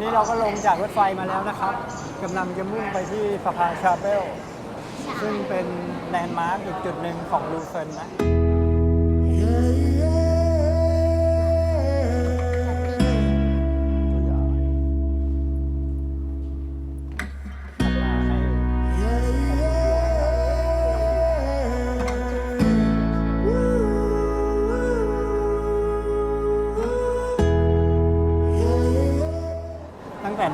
นี้เราก็ลงจากรถไฟมาแล้วนะครับกำลังจะมุ่งไปที่สะพานชาเปลซึ่งเป็นแลนด์มาร์กอีกจุดหนึ่งของลูเซนนะ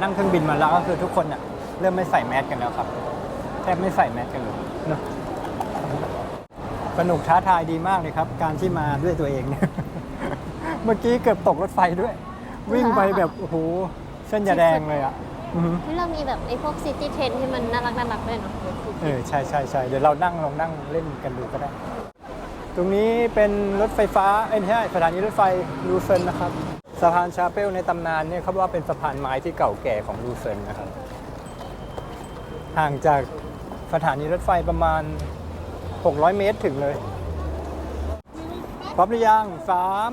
นั่งเครื่องบินมาแล้วก็คือทุกคนเนี่ยเริ่มไม่ใส่แมสกันแล้วครับแทบไม่ใส่แมสกันเลยเนอะสนุกท้าทายดีมากเลยครับ การที่มาด้วยตัวเองเนี่ยเมื่อกี้เกือบตกรถไฟด้วย วิ่งไปแบบโอ้โหเส้นยาแดงเลยอะอือหือที่เรามีแบบไอ้พวกซิตี้เทรนที่มันน่ารักน่ารักด้วยเนาะเออใช่ใช่ใช่เดี๋ยวเรานั่งลองนั่งเล่นกันดูก็ได้ ตรงนี้เป็นรถไฟฟ้าเอ้ยไม่ใช่สถานีรถไฟลูเซนนะครับ สะพานชาเปลในตำนานเนี่ยเขาว่าเป็นสะพานไม้ที่เก่าแก่ของลูเซนนะครับ ห่างจากสถานีรถไฟประมาณ 600 เมตรถึงเลยพร้อมหรือยังสาม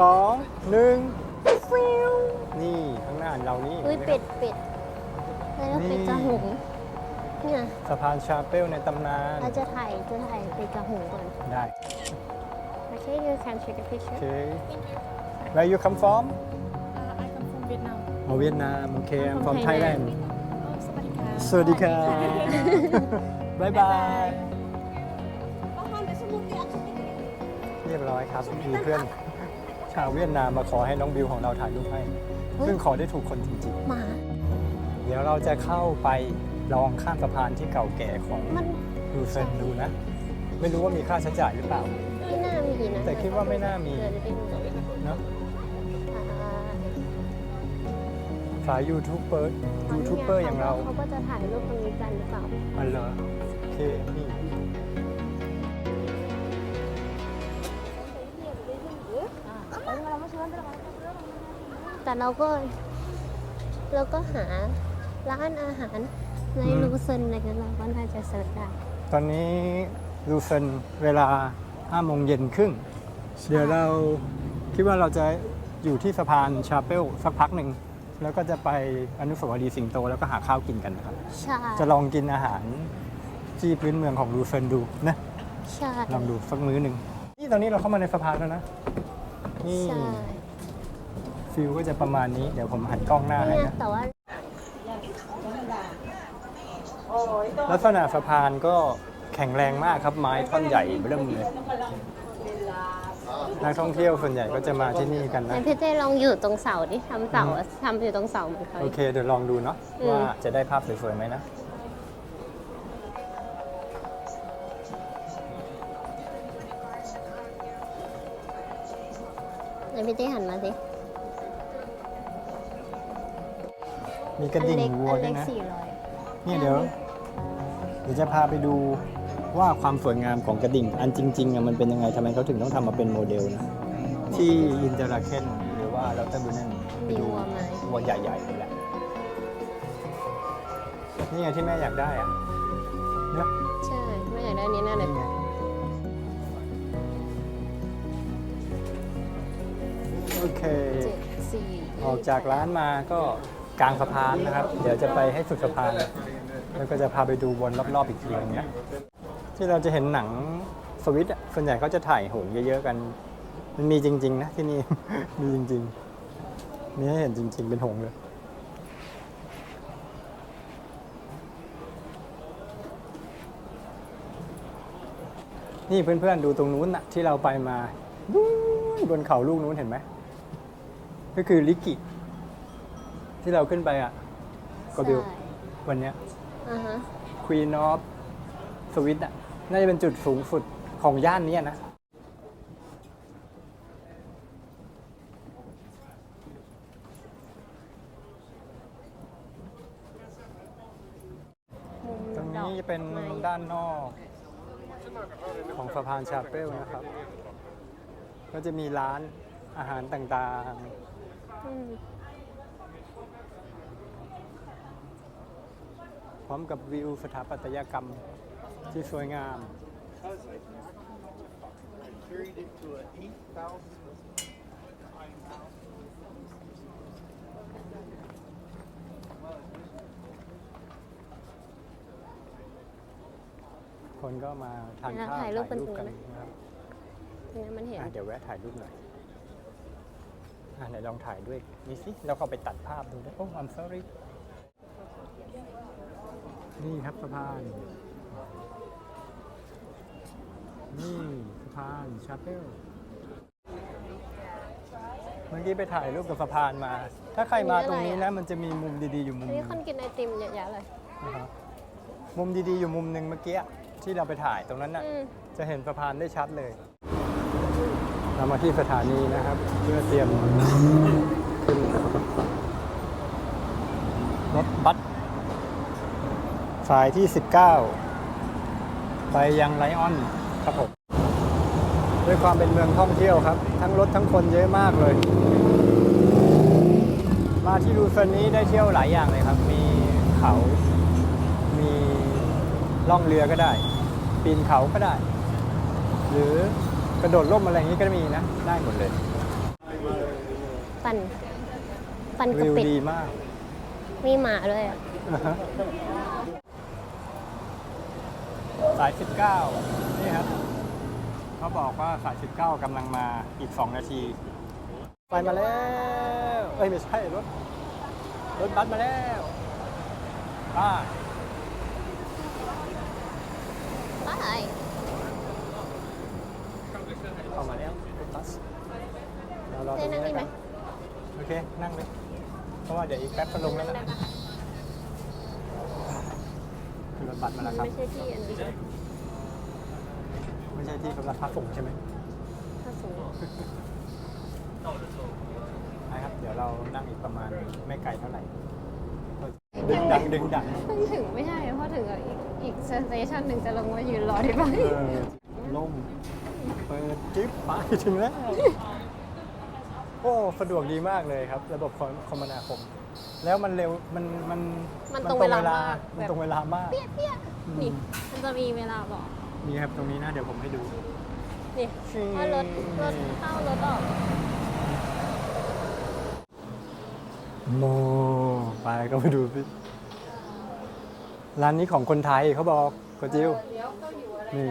สองหนึ่งฟิวนี่ข้างหน้าเรานี่อุ้ยเป็ดเป็ดแล้วเป็ดกระหงเนี่ยสะพานชาเปลในตำนานเราจะถ่ายจะถ่ายเป็ดกระหงก่อน ได้ Okay you can take a โอ picture เค Where you come from Uh, I come from Vietnam. อ๋อเวียดนามโอเค I'm From from Thailand Thailand Oh, สวัสดีค่ะสวัสดีครับบ๊ายบาย เรียบร้อยครับ มีเพื่อน ชาวเวียดนามมาขอให้น้องบิวของเราถ่ายรูปให้เฮ้ยซึ่งขอได้ถูกคนจริงหมา ๆ เดี๋ยวเราจะเข้าไปลองข้ามสะพานที่เก่าแก่ของมันลูเซนดูนะ ไม่รู้ว่ามีค่าใช้จ่ายหรือเปล่า ไม่น่ามีนะแต่คิดว่าไม่น่ามี เดี๋ยวจะได้ดูเนอะ สายยูทูบเบอร์ยูทูบเบอร์อย่างเราเขาก็จะถ่ายรูปตรงนี้กันหรือเปล่าอันเหรอโอเคนี่แต่เราก็เราก็หาร้านอาหารในอืมลูเซนอะไรกันเราก็น่าจะเสิร์ชได้ ตอนนี้ลูเซนเวลา5โมงเย็นครึ่ง เดี๋ยวเราคิดว่าเราจะอยู่ที่สะพานชาเปลสักพักหนึ่ง แล้วก็จะไปอนุสาวรีย์สิงโตแล้วก็หาข้าวกินกันนะครับ ใช่จะลองกินอาหารที่พื้นเมืองของลูเซนดูนะ ใช่ ลองดูสักมื้อหนึ่งนี่ตอนนี้เราเข้ามาในสะพานแล้วนะ นี่ใช่ฟิลก็จะประมาณนี้เดี๋ยวผมหันกล้องหน้าให้เนี่ยนะ แต่ว่า ลักษณะสะพานก็แข็งแรงมากครับไม้ท่อนใหญ่เริ่มเลย นักท่องเที่ยวส่วนใหญ่ก็จะมาที่นี่กันไหนนะพี่เต้ลองอยู่ตรงเสาดิทำเสาอะทำอยู่ตรงเสาเหมือนเขาโอเค เดี๋ยวลองดูเนาะอืม ว่าจะได้ภาพสวยๆไหมนะไหนพี่เต้หันมาสิมีกระดิ่งอันเล็กวัวอันด้วเล็ยกนะ สี่ร้อย เนี่ยเดี๋ยว เดี๋ยวจะพาไปดู ว่าความสวยงามของกระดิ่ง อันจริงๆอะมันเป็นยังไงทำไมเขาถึงต้องทำมาเป็นโมเดลนะ ที่อินเตอร์เคนหรือว่าเราตะบุนันไปมีดูวัวไหม วัวใหญ่ๆเลยแหละนี่ไงที่แม่อยากได้อะเนอะใช่ไม่อยากได้อันนี้แน่เลยนี่ไงโอเค เจ็ดสี่ออกจากร้านมาก็กลางสะพานนะครับ เดี๋ยวจะไปให้สุดสะพาน แล้วก็จะพาไปดูวนรอบๆอีกทีนึงนะ ที่เราจะเห็นหนังสวิตช์อะส่วนใหญ่เขาจะถ่ายหงส์เยอะๆกัน มันมีจริง ๆ นะที่นี่ มีจริงๆมีให้เห็นจริง ๆ เป็นหงส์เลยนี่เพื่อนๆดูตรงนู้นนะที่เราไปมานู้นบนเขาลูกนู้นเห็นไหมก็คือลิกิ ที่เราขึ้นไปอะกบิวใช่วันเนี้ยอ่าฮะควีนอฟสวิตอะ น่าจะเป็นจุดสูงสุดของย่านเนี้ยนะมุมตรงดอนี้กจะเป็นไม้ด้านนอกของสะพานชาเปลนะครับ ก็จะมีร้านอาหารต่างอืมๆพร้อมกับวิวสถาปัตยกรรม ที่สวยงาม คนก็มาทานข้าวถ่ายรูปกันนะครับเเดี๋ยวแวะถ่ายรูปหน่อยอะไหนลองถ่ายด้วยนี่สิแล้วก็ไปตัดภาพดูด้วยโอ้ I'm sorry นี่ครับสะพานานชาเปลเมื่อกี้ไปถ่ายรูปกับสะพานมา ถ้าใครมาตรงนี้นะมันจะมีมุมดีๆอยู่มุมหนี่นึงคนกินไอติมเยอะแยะเลย นะครับมุมดีๆอยู่มุมหนึ่งเมื่อกี้ที่เราไปถ่ายตรงนั้นน่ะ อืม จะเห็นสะพานได้ชัดเลย เรามาที่สถานีนะครับ เพื่อเตรียมขึ้นรถบัสสายที่ 19 ไปยังไลออนครับผม ด้วยความเป็นเมืองท่องเที่ยวครับ ทั้งรถทั้งคนเยอะมากเลย มาที่ลูเซนนี้ได้เที่ยวหลายอย่างเลยครับ มีเขา มีล่องเรือก็ได้ ปีนเขาก็ได้ หรือกระโดดร่มอะไรอย่างนี้ก็มีนะ ได้หมดเลยปั่นปั่นกระวิวปิดดีมาก มีหมาด้วยอะสาย 19 นี่ครับ เขาบอกว่าสาย19กำลังมาอีก 2 นาที ไปมาแล้ว เอ้ย ไม่ใช่ รถ รถบัสมาแล้วไป้าไปเข้ามาแล้วรถบัสเรารอตรงนี้แล้วกันโอเค นั่งเลย เพราะว่าเดี๋ยวอีกแป๊บก็ลงแล้วนะคือรถบัสมาแล้วครับ ไม่ใช่ที่อันนี้ด้วย ไม่ใช่ที่สำหรับพระสงฆ์ใช่ไหมถ้าสูงนะครับ เดี๋ยวเรานั่งอีกประมาณไม่ไกลเท่าไหร่ดึงดังดึงดังเพิ่งถึงไม่ใช่เพราะถึงอะอีกอีกสเตชันหนึ่งจะลงมายืนรอที่บ้านเออล่มเปิดจิ๊บไปถึงแล้ว โอ้สะดวกดีมากเลยครับ ระบบคมนาคม แล้วมันเร็วมันมันมันตรงเวลามากมันตรงเวลามาก เปี้ยเปี้ยอืมนี่มันจะมีเวลาบอก มีครับตรงนี้นะเดี๋ยวผมให้ดู นี่ชิงว่ารถรถเข้ารถออกโมไปก็ไปดูสิร้านนี้ของคนไทยเขาบอกโกจิวนี่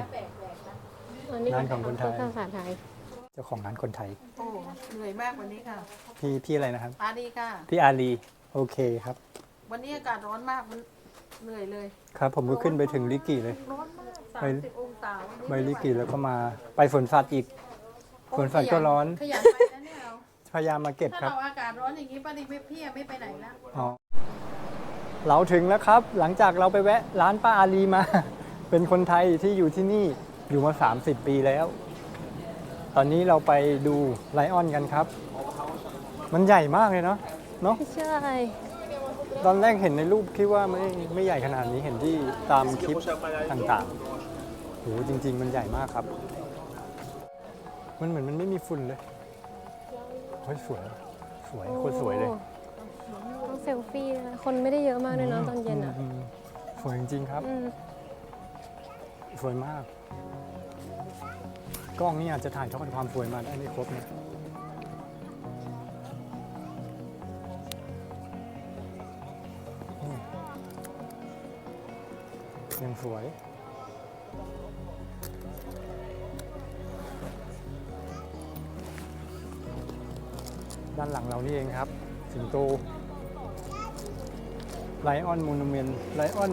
อันนี้ร้านของคนไทยภาษาไทยเจ้าของร้านคนไทยโอ้เหนื่อยมากวันนี้ค่ะ พี่พี่อะไรนะครับ อาดีค่ะ พี่อาลีโอเคครับ วันนี้อากาศร้อนมากมัน เหนื่อยเลยครับ ผมก็ขึ้นไปถึงลิกิเลยร้อนมากสาไปมสิบองศาวันนี้ไปลิกิแล้วก็มาไปสวนสัตว์อีกสวนสัตว์ก็ร้อน ขยันไปนะเนี่ยเราพยายามมาเก็บถ้าครับ เราอากาศร้อนอย่างนี้ป้าดีไม่เพี้ยไม่ไปไหนละอ๋อเราถึงแล้วครับ หลังจากเราไปแวะร้านป้าอาลีมา เป็นคนไทยที่อยู่ที่นี่อยู่มา 30 ปีแล้ว ตอนนี้เราไปดูไลออนกันครับ มันใหญ่มากเลยเนาะเนาะไม่ใช่ ตอนแรกเห็นในรูปคิดว่าไม่ไม่ใหญ่ขนาดนี้เห็นที่ตามคลิปต่างๆโหจริง ๆ มันใหญ่มากครับ มันเหมือนมันไม่มีฝุ่นเลยเฮ้ยสวยสวยโคตรสวยเลยโอ้ต้องเซลฟี่นะคนไม่ได้เยอะมากเลยเนาะตอนเย็นอะมสวยจริงๆครับ อืมสวยมาก กล้องนี่อาจจะถ่ายทอดความสวยมาได้ไม่ครบนะ ยังสวย ด้านหลังเรานี่เองครับ สิงโตไลออนม n นูเมนไลออน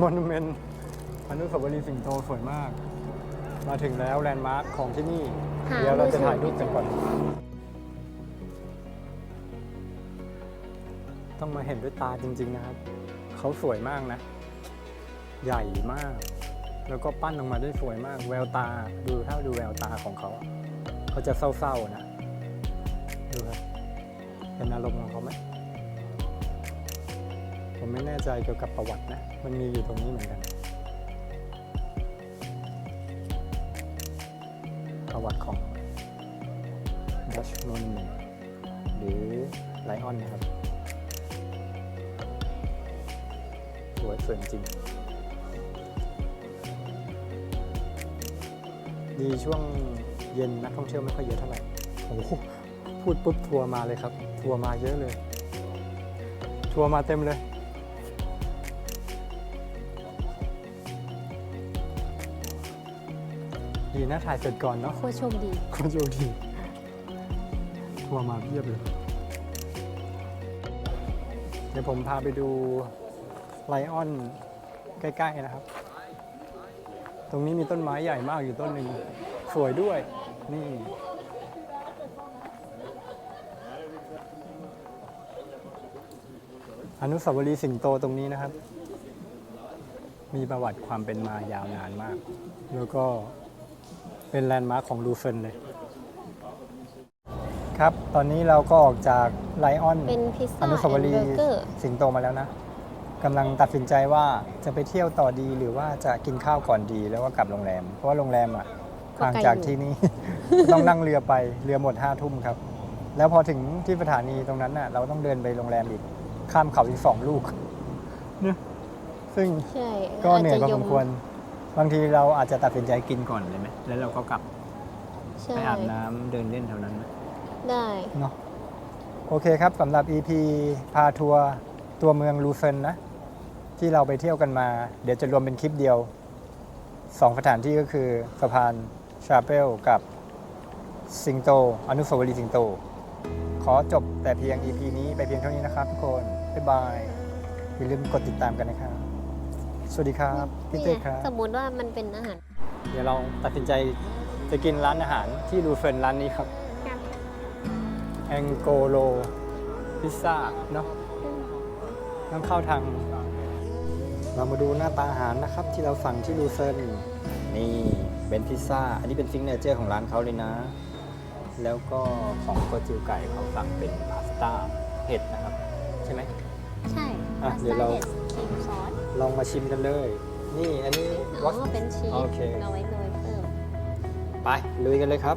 ม n นูเมนอนุสาวรีย์สิงโตสวยมาก มาถึงแล้วแลนด์มาร์คของที่นี่ หา เดี๋ยวเราจะถ่ายรูปกันก่อน ต้องมาเห็นด้วยตาจริง ๆ นะครับ เขาสวยมากนะ ใหญ่มาก แล้วก็ปั้นออกมาได้สวยมาก แววตาดูถ้าดูแววตาของเขา เขาจะเศร้าๆนะ ดูครับเป็นอารมณ์ของเขาไหมผมไม่แน่ใจเกี่ยวกับประวัตินะ มันมีอยู่ตรงนี้เหมือนกัน ประวัติของ Dutch Monument หรือไลออนนะครับสวยสวยจริง ดีช่วงเย็นนักท่องเที่ยวไม่ค่อยเยอะเท่าไหร่โอ้โหพูดปุ๊บทัวร์มาเลยครับ ทัวร์มาเยอะเลย ทัวร์มาเต็มเลย ดีนะถ่ายเสร็จก่อนเนาะโคตรโชคดีคนโชคดีทัวร์มาเพียบเลย เดี๋ยวผมพาไปดูไลออนใกล้ ๆ นะครับ ตรงนี้มีต้นไม้ใหญ่มากอยู่ต้นหนึ่งสวยด้วย นี่ อนุสาวรีย์สิงโตตรงนี้นะครับ มีประวัติความเป็นมายาวนานมาก แล้วก็เป็นแลนด์มาร์คของลูเฟนเลย ครับ ตอนนี้เราก็ออกจากไลออนเป็นพิซซ่าอนุสาวรีแอนด์เบอย์ร์เกอร์สิงโตมาแล้วนะ กำลังตัดสินใจว่าจะไปเที่ยวต่อดีหรือว่าจะกินข้าวก่อนดีแล้วก็กลับโรงแรม เพราะว่าโรงแรมอะห่างจากที่นี่ ต้องนั่งเรือไปเรือหมดห้าทุ่มครับ แล้วพอถึงที่สถานีตรงนั้นน่ะ เราต้องเดินไปโรงแรมอีกข้ามเขาอีกสองลูกเนี่ยซึ่งใช่ก็เหนื่อยพอาจสจะมควร บางทีเราอาจจะตัดสินใจกินก่อนเลยไหมแล้วเราก็กลับใช่ไปอาบน้ำเดินเล่นแถวนั้นไหมได้เนาะโอเคครับสำหรับ EP พาทัวร์ตัวเมืองลูเซนนะ ที่เราไปเที่ยวกันมา เดี๋ยวจะรวมเป็นคลิปเดียวสองสถานที่ก็คือสะพานชาเปลกับสิงโต อนุสาวรีย์สิงโต ขอจบแต่เพียง EP นี้ไปเพียงเท่านี้นะครับทุกคน บ๊ายบาย อย่าลืมกดติดตามกันนะครับ สวัสดีครับพี่เต้ครับ สมมุติว่ามันเป็นอาหาร เดี๋ยวเราตัดสินใจจะกินร้านอาหารที่ลูเฟนร้านนี้ครับ แองโกโลพิซซ่าเนาะต้องเข้าทาง เรามาดูหน้าตาอาหารนะครับ ที่เราสั่งที่ลูเซนนี่เป็นพิซซ่า อันนี้เป็นซิงเนเจอร์ของร้านเขาเลยนะ แล้วก็ของโกจิวไก่เขาสั่งเป็นพาสต้าเผ็ดนะครับ ใช่ไหมใช่อะพาสเดี๋ยวต้าเราเห็ดครีมซอสลองมาชิมกันเลย นี่อันนี้อ๋อวัตเป็นชีสโอเคเอาไว้โรยเพิ่มไปลุยกันเลยครับ